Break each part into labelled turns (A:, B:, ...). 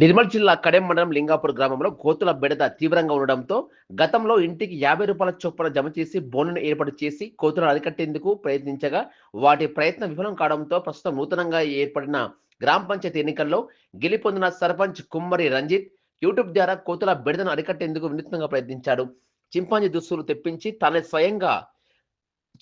A: నిర్మల్ జిల్లా కడెం మండలం లింగాపూర్ గ్రామంలో కోతుల బెడద తీవ్రంగా ఉండడంతో గతంలో ఇంటికి యాభై రూపాయల చొప్పున జమ చేసి బోనును ఏర్పాటు చేసి కోతులను అరికట్టేందుకు ప్రయత్నించగా వాటి ప్రయత్నం విఫలం కావడంతో ప్రస్తుతం నూతనంగా ఏర్పడిన గ్రామ పంచాయతీ ఎన్నికల్లో గెలిపొందిన సర్పంచ్ కుమ్మరి రంజిత్ యూట్యూబ్ ద్వారా కోతుల బెడదను అరికట్టేందుకు వినూత్నంగా ప్రయత్నించాడు. చింపాంజీ దుస్తులు తెప్పించి తానే స్వయంగా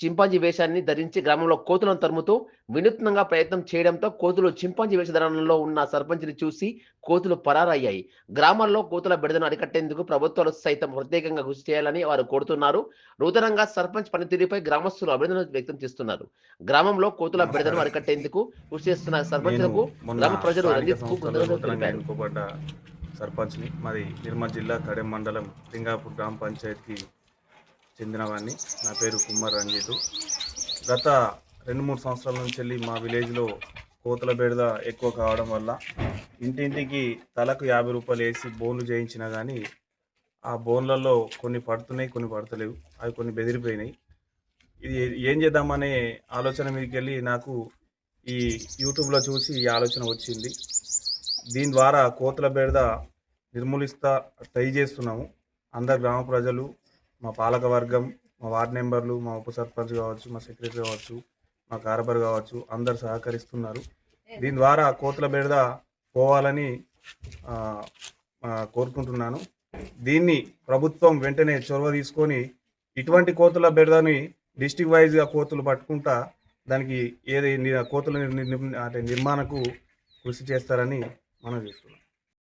A: చింపాంజీ వేషాన్ని ధరించి గ్రామంలో కోతులను తరుముతూ వినూత్నంగా ప్రయత్నం చేయడంతో కోతులు చింపాంజీ వేషధారణలో ఉన్న సర్పంచ్ని చూసి కోతులు పరారయ్యాయి. గ్రామాల్లో కోతుల బెడదను అరికట్టేందుకు ప్రభుత్వాలు సైతం ప్రత్యేకంగా కృషి చేయాలని వారు కోరుతున్నారు. నూతనంగా సర్పంచ్ పనితీరుపై గ్రామస్తులు అభినందన వ్యక్తం చేస్తున్నారు. గ్రామంలో కోతుల బెడదను అరికట్టేందుకు కృషి చేస్తున్న సర్పంచ్లకు గ్రామ ప్రజలు రంజిత్
B: సర్పంచ్ని మరి నిర్మల్ జిల్లా కడెం మండలం లింగాపూర్ గ్రామ పంచాయతీకి చెందినవాడిని నా పేరు కుమార్ రంజిత్. గత రెండు మూడు సంవత్సరాల నుంచి వెళ్ళి మా విలేజ్లో కోతల బెడద ఎక్కువ కావడం వల్ల ఇంటింటికి తలకు యాభై రూపాయలు వేసి బోన్లు చేయించినా కానీ ఆ బోన్లలో కొన్ని పడుతున్నాయి కొన్ని పడతలేవు. అవి కొన్ని బెదిరిపోయినాయి. ఇది ఏం చేద్దామనే ఆలోచన మీదకి వెళ్ళి నాకు ఈ యూట్యూబ్లో చూసి ఈ ఆలోచన వచ్చింది. దీని ద్వారా కోతల బెడద నిర్మూలిస్తా ట్రై చేస్తున్నాము. అందరు గ్రామ ప్రజలు మా పాలక వర్గం మా వార్డ్ మెంబర్లు మా ఉప సర్పంచ్ కావచ్చు మా సెక్రటరీ కావచ్చు మా కార్బర్ కావచ్చు అందరు సహకరిస్తున్నారు. దీని ద్వారా కోతుల బెడద పోవాలని కోరుకుంటున్నాను. దీన్ని ప్రభుత్వం వెంటనే చొరవ తీసుకొని ఇటువంటి కోతుల బెడదని డిస్టిక్ వైజ్గా కోతులు పట్టుకుంటా దానికి ఏది కోతుల అంటే నిర్మాణకు కృషి చేస్తారని మనం చేస్తున్నాం.